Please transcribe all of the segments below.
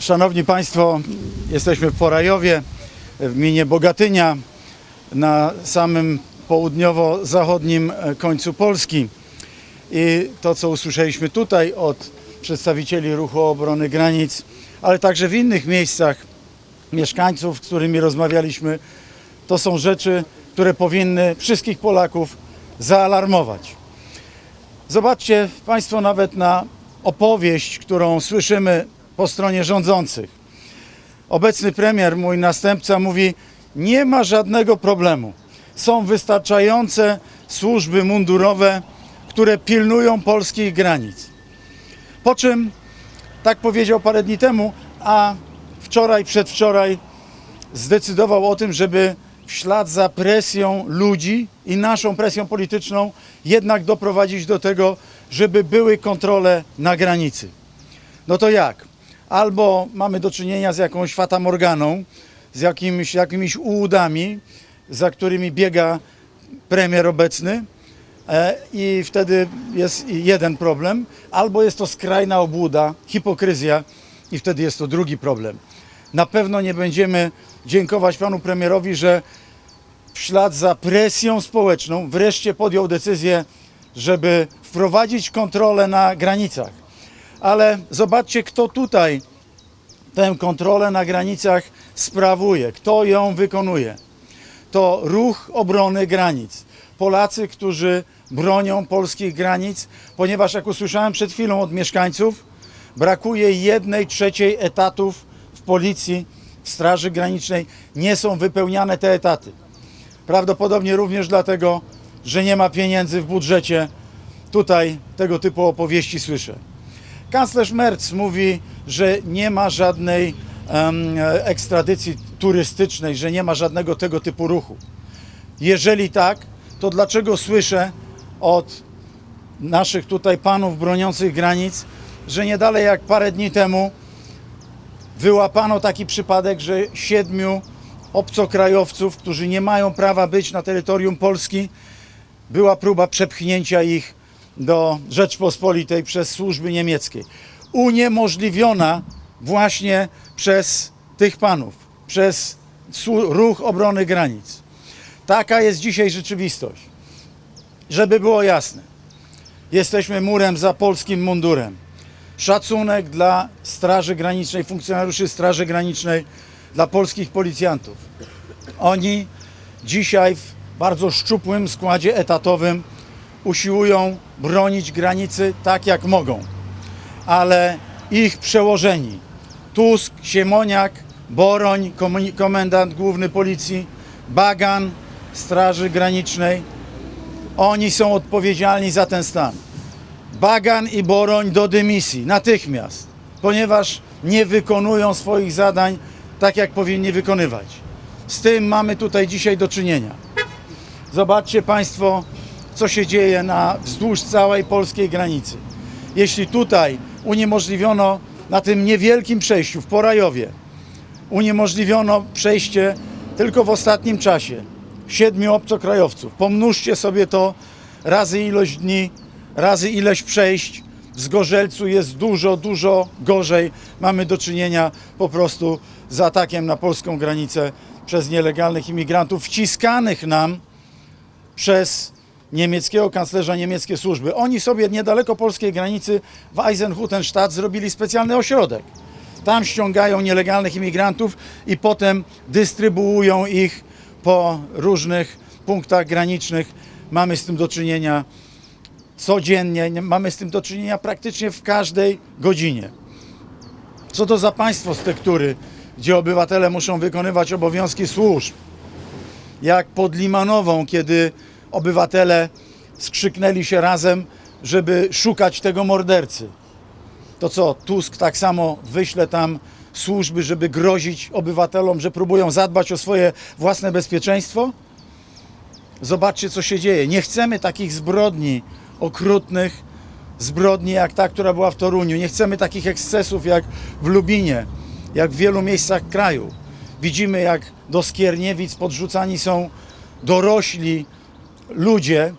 Szanowni Państwo, jesteśmy w Porajowie, w gminie Bogatynia, na samym południowo-zachodnim e, końcu Polski. I to, co usłyszeliśmy tutaj od przedstawicieli Ruchu Obrony Granic, ale także w innych miejscach, mieszkańców, z którymi rozmawialiśmy, to są rzeczy, które powinny wszystkich Polaków zaalarmować. Zobaczcie Państwo nawet na opowieść, którą słyszymy po stronie rządzących. Obecny premier, mój następca, mówi: Nie ma żadnego problemu. Są wystarczające służby mundurowe, które pilnują polskich granic. Po czym, tak powiedział parę dni temu, a wczoraj, przedwczoraj zdecydował o tym, żeby w ślad za presją ludzi i naszą presją polityczną jednak doprowadzić do tego, żeby były kontrole na granicy. No to jak? Albo mamy do czynienia z jakąś fatamorganą, z jakimiś, ułudami, za którymi biega premier obecny e, i wtedy jest jeden problem, albo jest to skrajna obłuda, hipokryzja i wtedy jest to drugi problem. Na pewno nie będziemy dziękować panu premierowi, że w ślad za presją społeczną wreszcie podjął decyzję, żeby wprowadzić kontrolę na granicach. Ale zobaczcie, kto tutaj tę kontrolę na granicach sprawuje, kto ją wykonuje. To ruch obrony granic. Polacy, którzy bronią polskich granic, ponieważ jak usłyszałem przed chwilą od mieszkańców, brakuje jednej trzeciej etatów w policji, w Straży Granicznej. Nie są wypełniane te etaty. Prawdopodobnie również dlatego, że nie ma pieniędzy w budżecie. Tutaj tego typu opowieści słyszę. Kanclerz Merz mówi, że nie ma żadnej em, ekstradycji turystycznej, że nie ma żadnego tego typu ruchu. Jeżeli tak, to dlaczego słyszę od naszych tutaj panów broniących granic, że nie dalej jak parę dni temu wyłapano taki przypadek, że siedmiu obcokrajowców, którzy nie mają prawa być na terytorium Polski, była próba przepchnięcia ich do Rzeczpospolitej przez służby niemieckie. Uniemożliwiona właśnie przez tych panów, przez ruch obrony granic. Taka jest dzisiaj rzeczywistość. Żeby było jasne, jesteśmy murem za polskim mundurem. Szacunek dla Straży Granicznej, funkcjonariuszy Straży Granicznej, dla polskich policjantów. Oni dzisiaj w bardzo szczupłym składzie etatowym usiłują bronić granicy tak jak mogą. Ale ich przełożeni Tusk, Siemoniak, Boroń, komendant główny policji, Bagan, Straży Granicznej, oni są odpowiedzialni za ten stan. Bagan i Boroń do dymisji natychmiast, ponieważ nie wykonują swoich zadań tak, jak powinni wykonywać. Z tym mamy tutaj dzisiaj do czynienia. Zobaczcie Państwo, co się dzieje na wzdłuż całej polskiej granicy. Jeśli tutaj uniemożliwiono na tym niewielkim przejściu w Porajowie, uniemożliwiono przejście tylko w ostatnim czasie siedmiu obcokrajowców. Pomnóżcie sobie to razy ilość dni, razy ileś przejść. W Zgorzelcu jest dużo, dużo gorzej. Mamy do czynienia po prostu z atakiem na polską granicę przez nielegalnych imigrantów wciskanych nam przez niemieckiego kanclerza, niemieckie służby. Oni sobie niedaleko polskiej granicy w Eisenhutenstadt zrobili specjalny ośrodek. Tam ściągają nielegalnych imigrantów i potem dystrybuują ich po różnych punktach granicznych. Mamy z tym do czynienia codziennie, nie- mamy z tym do czynienia praktycznie w każdej godzinie. Co to za państwo z tektury, gdzie obywatele muszą wykonywać obowiązki służb? jak pod Limanową, kiedy obywatele skrzyknęli się razem, żeby szukać tego mordercy. To co, Tusk tak samo wyśle tam służby, żeby grozić obywatelom, że próbują zadbać o swoje własne bezpieczeństwo? Zobaczcie, co się dzieje. Nie chcemy takich zbrodni okrutnych, zbrodni jak ta, która była w Toruniu. Nie chcemy takich ekscesów jak w Lubinie, jak w wielu miejscach kraju. Widzimy, jak do Skierniewic podrzucani są dorośli ludzie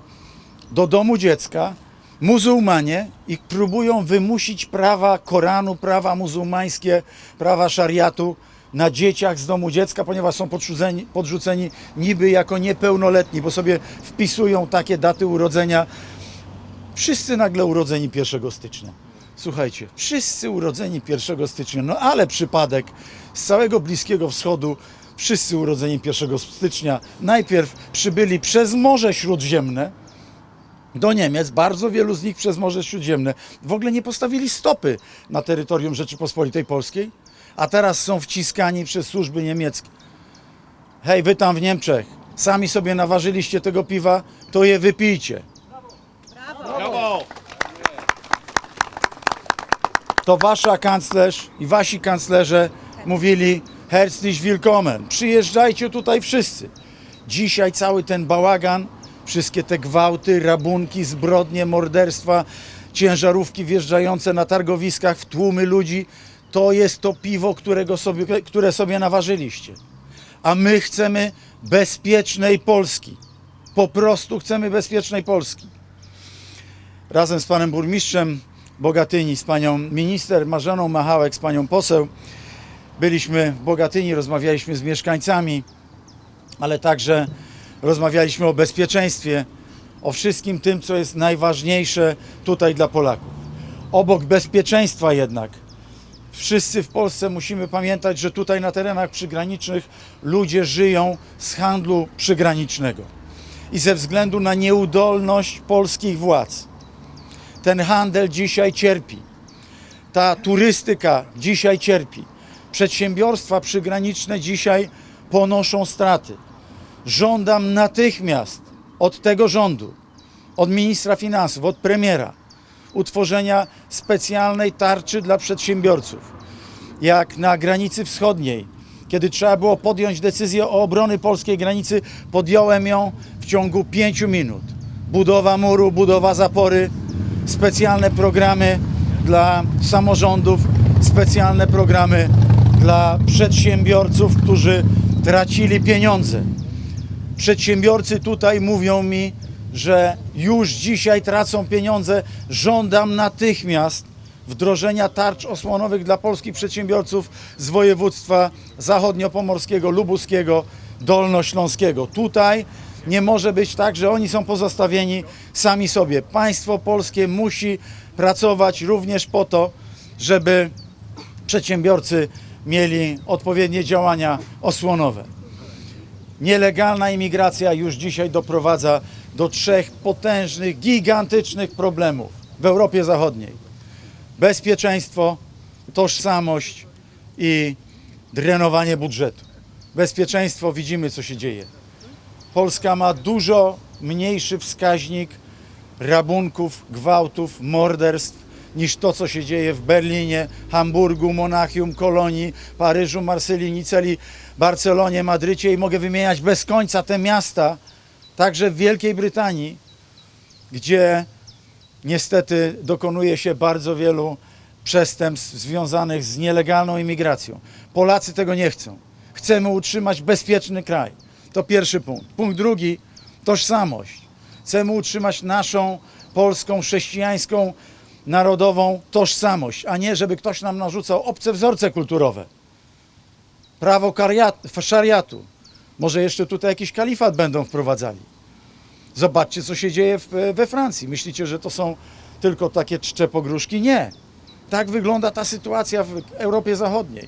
do domu dziecka, muzułmanie i próbują wymusić prawa Koranu, prawa muzułmańskie, prawa szariatu na dzieciach z domu dziecka, ponieważ są podrzuceni, podrzuceni niby jako niepełnoletni, bo sobie wpisują takie daty urodzenia. Wszyscy nagle urodzeni 1 stycznia. Słuchajcie, wszyscy urodzeni 1 stycznia, no ale przypadek z całego Bliskiego Wschodu, wszyscy urodzeni 1 stycznia, najpierw przybyli przez Morze Śródziemne, do Niemiec, bardzo wielu z nich przez Morze Śródziemne, w ogóle nie postawili stopy na terytorium Rzeczypospolitej Polskiej, a teraz są wciskani przez służby niemieckie. Hej, wy tam w Niemczech, sami sobie naważyliście tego piwa, to je wypijcie. Brawo! To wasza kanclerz i wasi kanclerze mówili herzlich willkommen, przyjeżdżajcie tutaj wszyscy. Dzisiaj cały ten bałagan, wszystkie te gwałty, rabunki, zbrodnie, morderstwa, ciężarówki wjeżdżające na targowiskach w tłumy ludzi, to jest to piwo, którego sobie, które sobie naważyliście. A my chcemy bezpiecznej Polski. Po prostu chcemy bezpiecznej Polski razem z panem burmistrzem Bogatyni, z panią minister Marzeną Machałek, z panią poseł. Byliśmy w Bogatyni, rozmawialiśmy z mieszkańcami, ale także rozmawialiśmy o bezpieczeństwie, o wszystkim tym, co jest najważniejsze tutaj dla Polaków. Obok bezpieczeństwa jednak, wszyscy w Polsce musimy pamiętać, że tutaj na terenach przygranicznych ludzie żyją z handlu przygranicznego. I ze względu na nieudolność polskich władz, ten handel dzisiaj cierpi. Ta turystyka dzisiaj cierpi. Przedsiębiorstwa przygraniczne dzisiaj ponoszą straty. Żądam natychmiast od tego rządu, od ministra finansów, od premiera, utworzenia specjalnej tarczy dla przedsiębiorców. Jak na granicy wschodniej, kiedy trzeba było podjąć decyzję o obrony polskiej granicy, podjąłem ją w ciągu pięciu minut. Budowa muru, budowa zapory, specjalne programy dla samorządów, specjalne programy dla przedsiębiorców, którzy tracili pieniądze. Przedsiębiorcy tutaj mówią mi, że już dzisiaj tracą pieniądze. Żądam natychmiast wdrożenia tarcz osłonowych dla polskich przedsiębiorców z województwa zachodniopomorskiego, lubuskiego, dolnośląskiego. Tutaj nie może być tak, że oni są pozostawieni sami sobie. Państwo polskie musi pracować również po to, żeby przedsiębiorcy mieli odpowiednie działania osłonowe. Nielegalna imigracja już dzisiaj doprowadza do trzech potężnych, gigantycznych problemów w Europie Zachodniej: bezpieczeństwo, tożsamość i drenowanie budżetu. Bezpieczeństwo widzimy, co się dzieje. Polska ma dużo mniejszy wskaźnik rabunków, gwałtów, morderstw niż to, co się dzieje w Berlinie, Hamburgu, Monachium, Kolonii, Paryżu, Marsylii, Niceli, Barcelonie, Madrycie i mogę wymieniać bez końca te miasta, także w Wielkiej Brytanii, gdzie niestety dokonuje się bardzo wielu przestępstw związanych z nielegalną imigracją. Polacy tego nie chcą. Chcemy utrzymać bezpieczny kraj. To pierwszy punkt. Punkt drugi tożsamość. Chcemy utrzymać naszą polską, chrześcijańską, narodową tożsamość, a nie żeby ktoś nam narzucał obce wzorce kulturowe. Prawo szariatu. Może jeszcze tutaj jakiś kalifat będą wprowadzali. Zobaczcie, co się dzieje w, we Francji. Myślicie, że to są tylko takie czcze pogróżki? Nie. Tak wygląda ta sytuacja w Europie Zachodniej.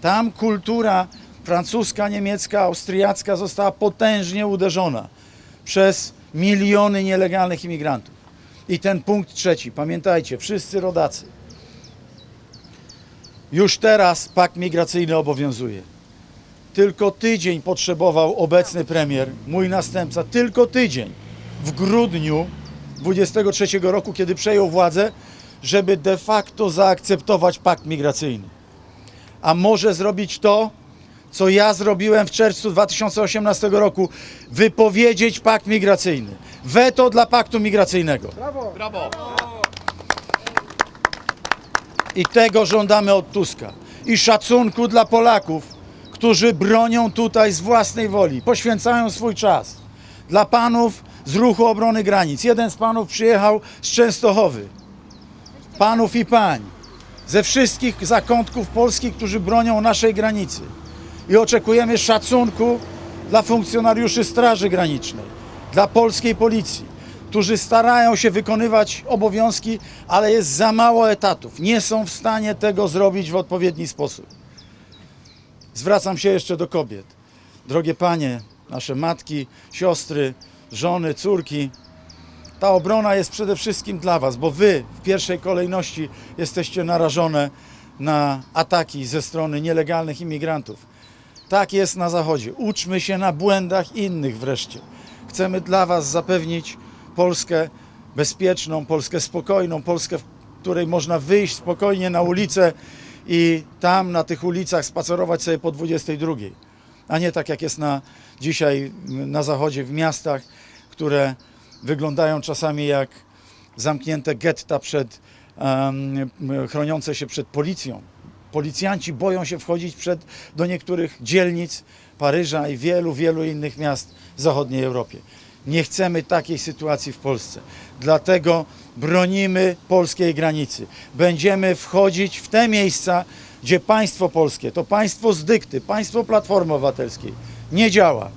Tam kultura francuska, niemiecka, austriacka została potężnie uderzona przez miliony nielegalnych imigrantów. I ten punkt trzeci, pamiętajcie, wszyscy rodacy. Już teraz pakt migracyjny obowiązuje. Tylko tydzień potrzebował obecny premier, mój następca, tylko tydzień w grudniu 23 roku, kiedy przejął władzę, żeby de facto zaakceptować pakt migracyjny. A może zrobić to, co ja zrobiłem w czerwcu 2018 roku, wypowiedzieć pakt migracyjny. Weto dla paktu migracyjnego. Brawo! I tego żądamy od Tuska. I szacunku dla Polaków, którzy bronią tutaj z własnej woli, poświęcają swój czas. Dla panów z ruchu obrony granic. Jeden z panów przyjechał z Częstochowy. Panów i pań. Ze wszystkich zakątków Polski, którzy bronią naszej granicy. I oczekujemy szacunku dla funkcjonariuszy Straży Granicznej, dla polskiej policji, którzy starają się wykonywać obowiązki, ale jest za mało etatów. Nie są w stanie tego zrobić w odpowiedni sposób. Zwracam się jeszcze do kobiet. Drogie panie, nasze matki, siostry, żony, córki, ta obrona jest przede wszystkim dla was, bo wy w pierwszej kolejności jesteście narażone na ataki ze strony nielegalnych imigrantów. Tak jest na Zachodzie. Uczmy się na błędach innych wreszcie. Chcemy dla Was zapewnić Polskę bezpieczną, Polskę spokojną, Polskę, w której można wyjść spokojnie na ulicę i tam na tych ulicach spacerować sobie po 22. A nie tak jak jest na, dzisiaj na Zachodzie w miastach, które wyglądają czasami jak zamknięte getta przed, em, chroniące się przed policją. Policjanci boją się wchodzić przed, do niektórych dzielnic Paryża i wielu, wielu innych miast w zachodniej Europie. Nie chcemy takiej sytuacji w Polsce. Dlatego bronimy polskiej granicy. Będziemy wchodzić w te miejsca, gdzie państwo polskie, to państwo z dykty, państwo Platformy Obywatelskiej nie działa.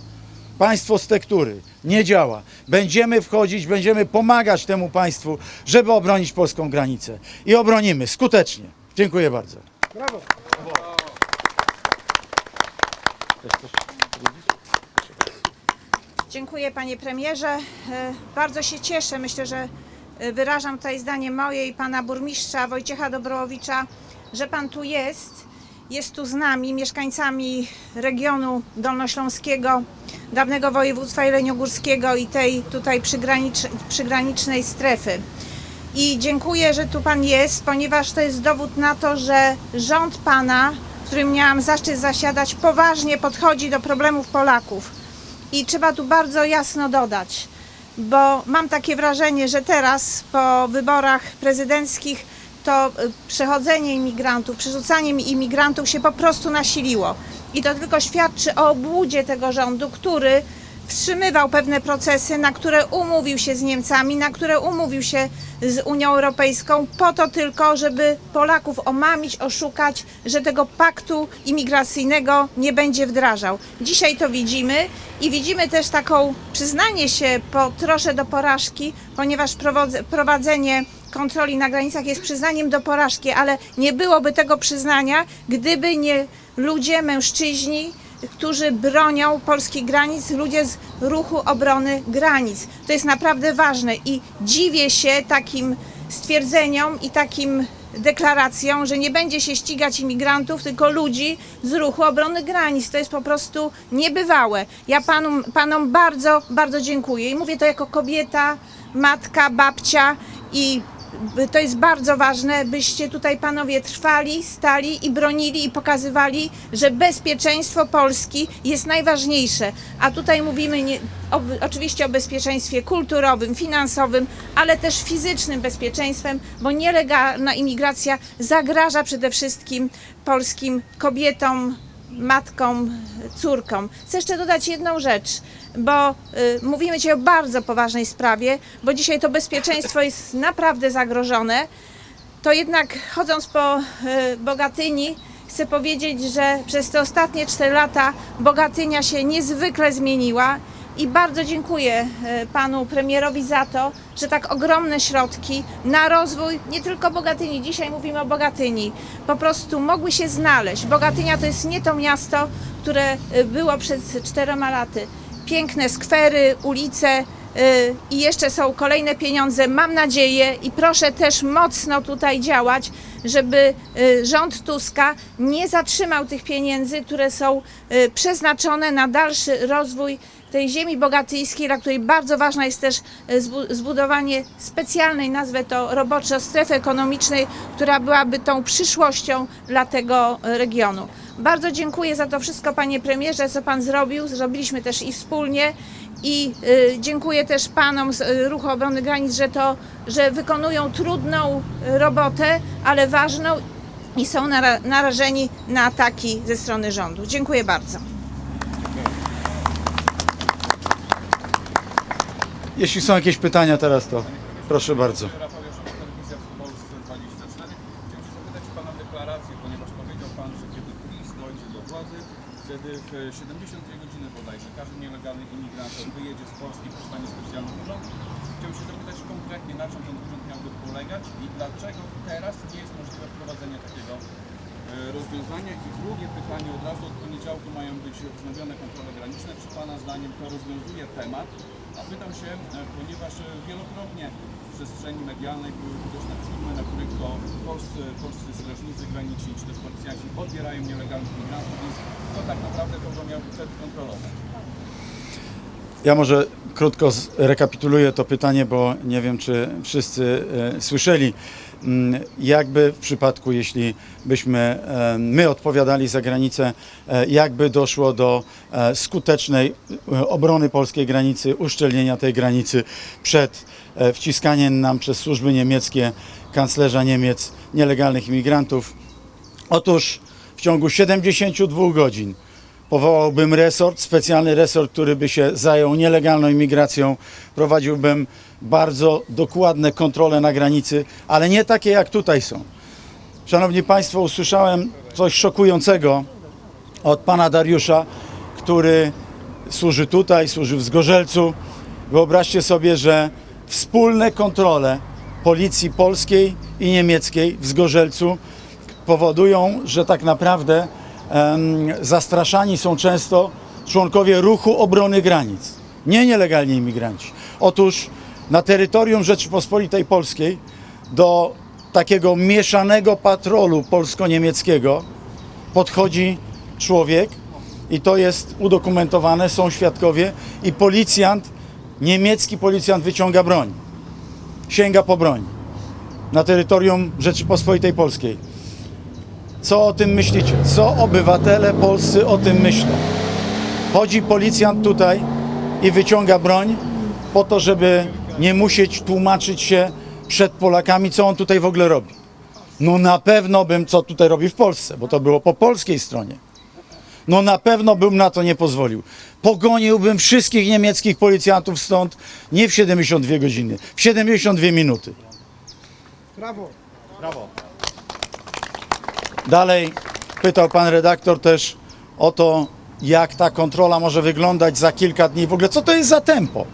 Państwo z tektury nie działa. Będziemy wchodzić, będziemy pomagać temu państwu, żeby obronić polską granicę. I obronimy skutecznie. Dziękuję bardzo. Dziękuję panie premierze. E, Bardzo się cieszę. Myślę, że e, wyrażam tutaj zdanie moje i pana burmistrza Wojciecha Dobrowicza, że pan tu jest. Jest tu z nami, mieszkańcami regionu dolnośląskiego, dawnego województwa jeleniogórskiego i tej tutaj przygranicz, przygranicznej strefy. I dziękuję, że tu Pan jest, ponieważ to jest dowód na to, że rząd Pana, w którym miałam zaszczyt zasiadać, poważnie podchodzi do problemów Polaków. I trzeba tu bardzo jasno dodać, bo mam takie wrażenie, że teraz po wyborach prezydenckich to y, przechodzenie imigrantów, przerzucanie imigrantów się po prostu nasiliło. I to tylko świadczy o obłudzie tego rządu, który wstrzymywał pewne procesy, na które umówił się z Niemcami, na które umówił się z Unią Europejską, po to tylko, żeby Polaków omamić, oszukać, że tego paktu imigracyjnego nie będzie wdrażał. Dzisiaj to widzimy i widzimy też taką przyznanie się po trosze do porażki, ponieważ prowadzenie kontroli na granicach jest przyznaniem do porażki, ale nie byłoby tego przyznania, gdyby nie ludzie, mężczyźni, którzy bronią polskich granic, ludzie z ruchu obrony granic. To jest naprawdę ważne i dziwię się takim stwierdzeniom i takim deklaracjom, że nie będzie się ścigać imigrantów, tylko ludzi z ruchu obrony granic. To jest po prostu niebywałe. Ja panom, panom bardzo, bardzo dziękuję i mówię to jako kobieta, matka, babcia i to jest bardzo ważne, byście tutaj panowie trwali, stali i bronili i pokazywali, że bezpieczeństwo Polski jest najważniejsze. A tutaj mówimy nie, o, oczywiście o bezpieczeństwie kulturowym, finansowym, ale też fizycznym bezpieczeństwem, bo nielegalna imigracja zagraża przede wszystkim polskim kobietom, matką, córką. Chcę jeszcze dodać jedną rzecz, bo y, mówimy dzisiaj o bardzo poważnej sprawie, bo dzisiaj to bezpieczeństwo jest naprawdę zagrożone. To jednak chodząc po y, Bogatyni, chcę powiedzieć, że przez te ostatnie 4 lata Bogatynia się niezwykle zmieniła i bardzo dziękuję e, panu premierowi za to, że tak ogromne środki na rozwój nie tylko Bogatyni, dzisiaj mówimy o Bogatyni, po prostu mogły się znaleźć. Bogatynia to jest nie to miasto, które e, było przed czterema laty. Piękne skwery, ulice, y, i jeszcze są kolejne pieniądze. Mam nadzieję i proszę też mocno tutaj działać, żeby y, rząd Tuska nie zatrzymał tych pieniędzy, które są y, przeznaczone na dalszy rozwój tej ziemi bogatyjskiej, dla której bardzo ważne jest też zbu- zbudowanie specjalnej, nazwę to roboczo, strefy ekonomicznej, która byłaby tą przyszłością dla tego regionu. Bardzo dziękuję za to wszystko, panie premierze, co pan zrobił. Zrobiliśmy też i wspólnie. I y, dziękuję też panom z y, Ruchu Obrony Granic, że to, że wykonują trudną robotę, ale ważną i są nara- narażeni na ataki ze strony rządu. Dziękuję bardzo. jeśli są jakieś pytania teraz, to proszę bardzo. Telewizja w Polsce 24. Chciałem się zapytać Pana deklarację, ponieważ powiedział Pan, że kiedy dojdzie do władzy, wtedy w 72 godziny bodajże każdy nielegalny imigrant wyjedzie z Polski powstanie specjalny urząd. Chciałem się zapytać konkretnie, na czym ten urząd miałby polegać i dlaczego teraz nie jest możliwe wprowadzenie takiego e, rozwiązania. I drugie pytanie, od razu od poniedziałku mają być wznowione kontrole graniczne. Czy Pana zdaniem to rozwiązuje temat? A pytam się, e, ponieważ wielokrotnie przestrzeni medialnej były widoczne filmy, na których to polscy, polscy strażnicy graniczni czy też policjanci odbierają nielegalnych migrantów, więc kto tak naprawdę kogo miałby wtedy kontrolować? Ja może krótko rekapituluję to pytanie, bo nie wiem, czy wszyscy e, słyszeli. Mm, Jakby w przypadku, jeśli byśmy e, my odpowiadali za granicę, e, jakby doszło do skutecznej obrony polskiej granicy, uszczelnienia tej granicy przed wciskaniem nam przez służby niemieckie, kanclerza Niemiec, nielegalnych imigrantów. Otóż w ciągu 72 godzin powołałbym resort, specjalny resort, który by się zajął nielegalną imigracją. Prowadziłbym bardzo dokładne kontrole na granicy, ale nie takie jak tutaj są. Szanowni Państwo, usłyszałem coś szokującego od pana Dariusza, który służy tutaj, służy w Zgorzelcu. Wyobraźcie sobie, że wspólne kontrole policji polskiej i niemieckiej w Zgorzelcu powodują, że tak naprawdę zastraszani są często członkowie ruchu obrony granic, nie nielegalni imigranci. Otóż na terytorium Rzeczypospolitej Polskiej do takiego mieszanego patrolu polsko-niemieckiego podchodzi człowiek i to jest udokumentowane, są świadkowie i policjant, niemiecki policjant wyciąga broń, sięga po broń na terytorium Rzeczypospolitej Polskiej. Co o tym myślicie? Co obywatele polscy o tym myślą? Chodzi policjant tutaj i wyciąga broń po to, żeby nie musieć tłumaczyć się przed Polakami, co on tutaj w ogóle robi. No na pewno bym, co tutaj robi w Polsce, bo to było po polskiej stronie. No na pewno bym na to nie pozwolił. Pogoniłbym wszystkich niemieckich policjantów stąd nie w 72 godziny, w 72 minuty. Brawo. Dalej pytał pan redaktor też o to, jak ta kontrola może wyglądać za kilka dni. W ogóle co to jest za tempo?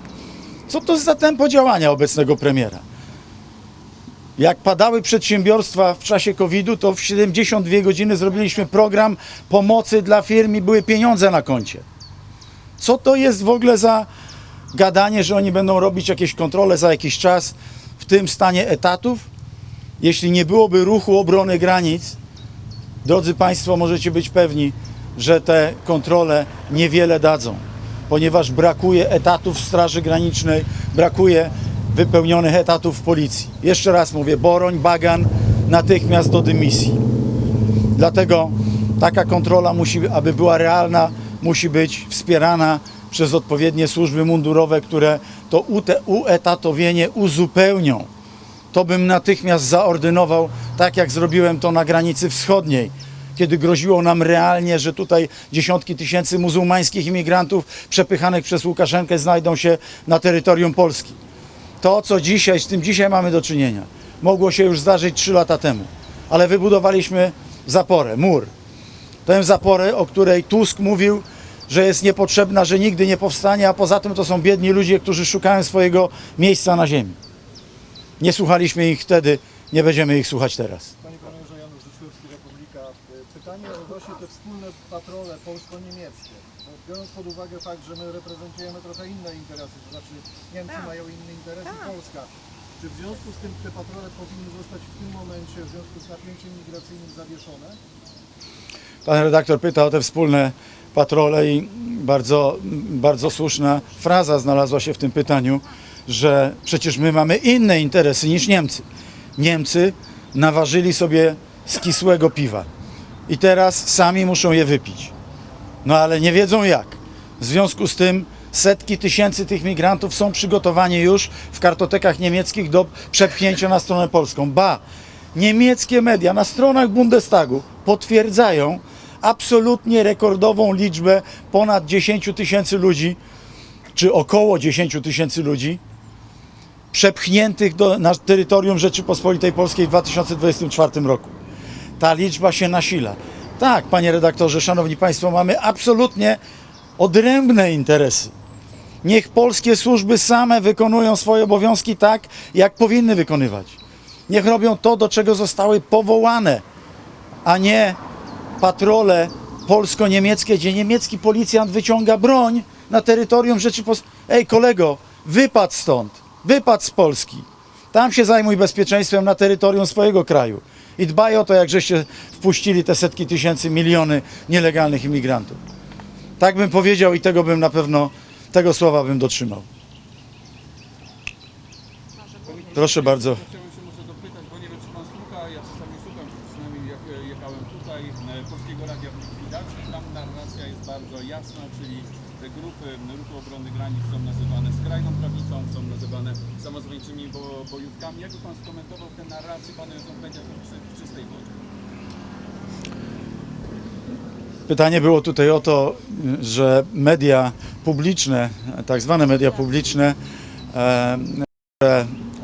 Co to jest za tempo działania obecnego premiera? Jak padały przedsiębiorstwa w czasie COVID-u, to w 72 godziny zrobiliśmy program pomocy dla firm i były pieniądze na koncie. Co to jest w ogóle za gadanie, że oni będą robić jakieś kontrole za jakiś czas w tym stanie etatów? Jeśli nie byłoby ruchu obrony granic, Drodzy Państwo, możecie być pewni, że te kontrole niewiele dadzą, ponieważ brakuje etatów w Straży Granicznej, brakuje wypełnionych etatów w Policji. Jeszcze raz mówię, Boroń, Bagan, natychmiast do dymisji. Dlatego taka kontrola musi, aby była realna, musi być wspierana przez odpowiednie służby mundurowe, które to uetatowienie uzupełnią to bym natychmiast zaordynował, tak jak zrobiłem to na granicy wschodniej, kiedy groziło nam realnie, że tutaj dziesiątki tysięcy muzułmańskich imigrantów przepychanych przez Łukaszenkę znajdą się na terytorium Polski. To, co dzisiaj, z tym dzisiaj mamy do czynienia, mogło się już zdarzyć trzy lata temu, ale wybudowaliśmy zaporę, mur. Tę zaporę, o której Tusk mówił, że jest niepotrzebna, że nigdy nie powstanie, a poza tym to są biedni ludzie, którzy szukają swojego miejsca na ziemi. Nie słuchaliśmy ich wtedy, nie będziemy ich słuchać teraz. Panie premierze Janusz Rzeczkowski, Republika. Pytanie odnośnie te wspólne patrole polsko-niemieckie. Biorąc pod uwagę fakt, że my reprezentujemy trochę inne interesy, to znaczy Niemcy Tak. mają inne interesy, Polska. Czy w związku z tym te patrole powinny zostać w tym momencie, w związku z napięciem migracyjnym zawieszone? Pan redaktor pyta o te wspólne patrole i bardzo, bardzo słuszna fraza znalazła się w tym pytaniu, że przecież my mamy inne interesy niż Niemcy. Niemcy naważyli sobie skisłego piwa i teraz sami muszą je wypić. No ale nie wiedzą jak. W związku z tym setki tysięcy tych migrantów są przygotowani już w kartotekach niemieckich do przepchnięcia na stronę polską. Ba, niemieckie media na stronach Bundestagu potwierdzają absolutnie rekordową liczbę ponad 10 tysięcy ludzi, czy około 10 tysięcy ludzi przepchniętych do, na terytorium Rzeczypospolitej Polskiej w 2024 roku. Ta liczba się nasila. Tak, panie redaktorze, szanowni państwo, mamy absolutnie odrębne interesy. Niech polskie służby same wykonują swoje obowiązki tak, jak powinny wykonywać. Niech robią to, do czego zostały powołane, a nie patrole polsko-niemieckie, gdzie niemiecki policjant wyciąga broń na terytorium Rzeczypospolitej. Ej, kolego, wypadł stąd, wypadł z Polski. Tam się zajmuj bezpieczeństwem na terytorium swojego kraju. I dbaj o to, jak żeście wpuścili te setki tysięcy, miliony nielegalnych imigrantów. Tak bym powiedział i tego bym na pewno, tego słowa bym dotrzymał. Proszę bardzo. Chciałem się może dopytać, bo nie wiem czy Pan słucha, ja czasami słucham, przynajmniej jak e, jechałem tutaj, e, Polskiego Radia w likwidacji, tam narracja jest bardzo jasna, czyli te grupy m, ruchu obrony granic są nazywane skrajną prawicą, są nazywane samozwańczymi bo, bojówkami. Jakby Pan skomentował tę narrację panującą w mediach publicznych w czystej wodzie? Pytanie było tutaj o to, że media publiczne, tak zwane media publiczne, e,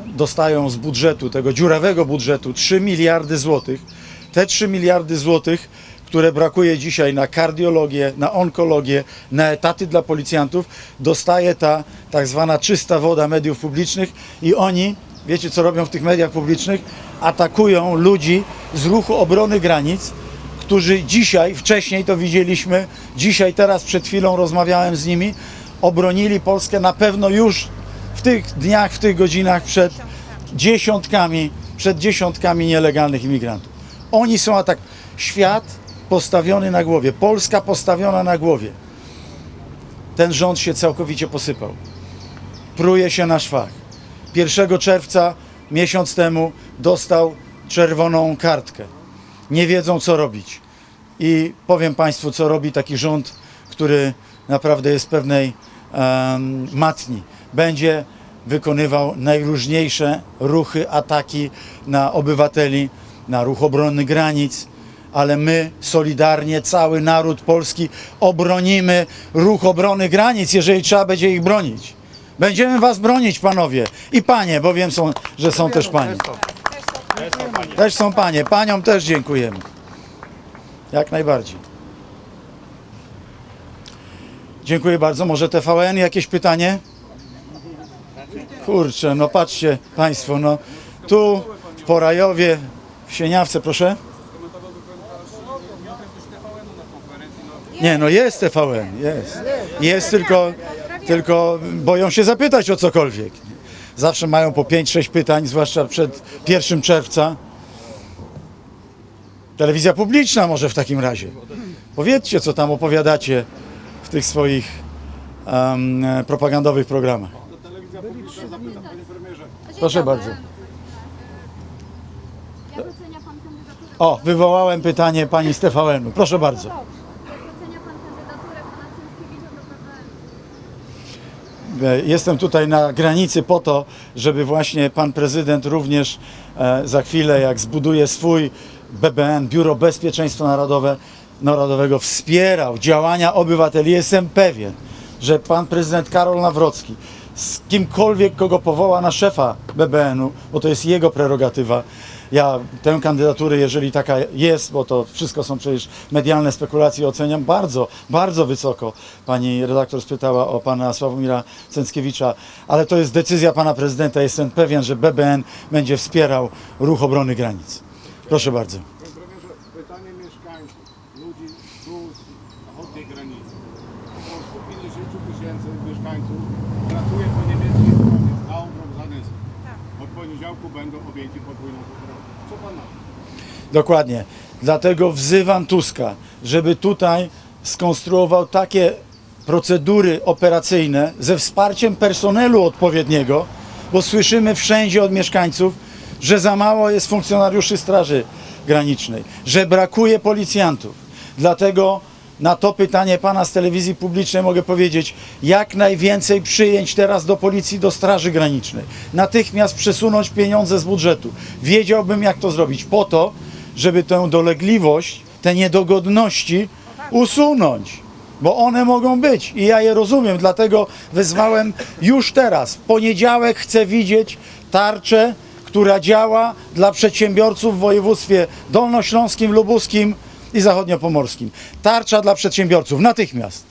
dostają z budżetu, tego dziurawego budżetu 3 miliardy złotych. Te 3 miliardy złotych, które brakuje dzisiaj na kardiologię, na onkologię, na etaty dla policjantów, dostaje ta tak zwana czysta woda mediów publicznych i oni, wiecie co robią w tych mediach publicznych? Atakują ludzi z ruchu obrony granic, którzy dzisiaj, wcześniej to widzieliśmy, dzisiaj, teraz przed chwilą rozmawiałem z nimi, obronili Polskę na pewno już w tych dniach, w tych godzinach przed dziesiątkami, przed dziesiątkami nielegalnych imigrantów. Oni są atak. Świat postawiony na głowie, Polska postawiona na głowie. Ten rząd się całkowicie posypał. Pruje się na szwach. 1 czerwca, miesiąc temu, dostał czerwoną kartkę nie wiedzą co robić. I powiem Państwu, co robi taki rząd, który naprawdę jest pewnej em, matni. Będzie wykonywał najróżniejsze ruchy, ataki na obywateli, na ruch obrony granic, ale my solidarnie, cały naród polski obronimy ruch obrony granic, jeżeli trzeba będzie ich bronić. Będziemy Was bronić, panowie i panie, bo wiem, są, że są też panie. Też są panie. Paniom też dziękujemy. Jak najbardziej. Dziękuję bardzo. Może TVN jakieś pytanie? Kurczę, no patrzcie Państwo, no tu w Porajowie, w Sieniawce, proszę. Nie, no jest TVN, jest. Jest, tylko, tylko boją się zapytać o cokolwiek. Zawsze mają po 5-6 pytań, zwłaszcza przed 1 czerwca. Telewizja publiczna może w takim razie. Powiedzcie, co tam opowiadacie w tych swoich e, propagandowych programach. Proszę bardzo. O, wywołałem pytanie pani z TVN-u. Proszę bardzo. E, Jestem tutaj na granicy po to, żeby właśnie pan prezydent również e, za chwilę, jak zbuduje swój BBN, Biuro Bezpieczeństwa Narodowe, Narodowego, wspierał działania obywateli. Jestem pewien, że pan prezydent Karol Nawrocki z kimkolwiek, kogo powoła na szefa BBN-u, bo to jest jego prerogatywa, ja tę kandydaturę, jeżeli taka jest, bo to wszystko są przecież medialne spekulacje, oceniam bardzo, bardzo wysoko. Pani redaktor spytała o pana Sławomira Cęckiewicza, ale to jest decyzja pana prezydenta. Jestem pewien, że BBN będzie wspierał ruch obrony granic. Proszę bardzo. Panie premierze, pytanie mieszkańców, ludzi tu z zachodniej granicy. Około 150 tysięcy mieszkańców pracuje po niemieckiej stronie z Naumbrą Zanesem. Od poniedziałku będą objęci podwójną kontrolą. Co pan na to? Dokładnie. Dlatego wzywam Tuska, żeby tutaj skonstruował takie procedury operacyjne ze wsparciem personelu odpowiedniego, bo słyszymy wszędzie od mieszkańców, że za mało jest funkcjonariuszy Straży Granicznej, że brakuje policjantów. Dlatego na to pytanie pana z telewizji publicznej mogę powiedzieć, jak najwięcej przyjęć teraz do policji, do Straży Granicznej. Natychmiast przesunąć pieniądze z budżetu. Wiedziałbym, jak to zrobić, po to, żeby tę dolegliwość, te niedogodności usunąć. bo one mogą być i ja je rozumiem, dlatego wezwałem już teraz. W poniedziałek chcę widzieć tarczę, która działa dla przedsiębiorców w województwie dolnośląskim, lubuskim i zachodniopomorskim. Tarcza dla przedsiębiorców, natychmiast.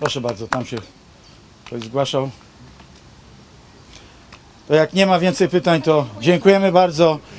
Proszę bardzo, tam się ktoś zgłaszał. To jak nie ma więcej pytań, to dziękujemy bardzo.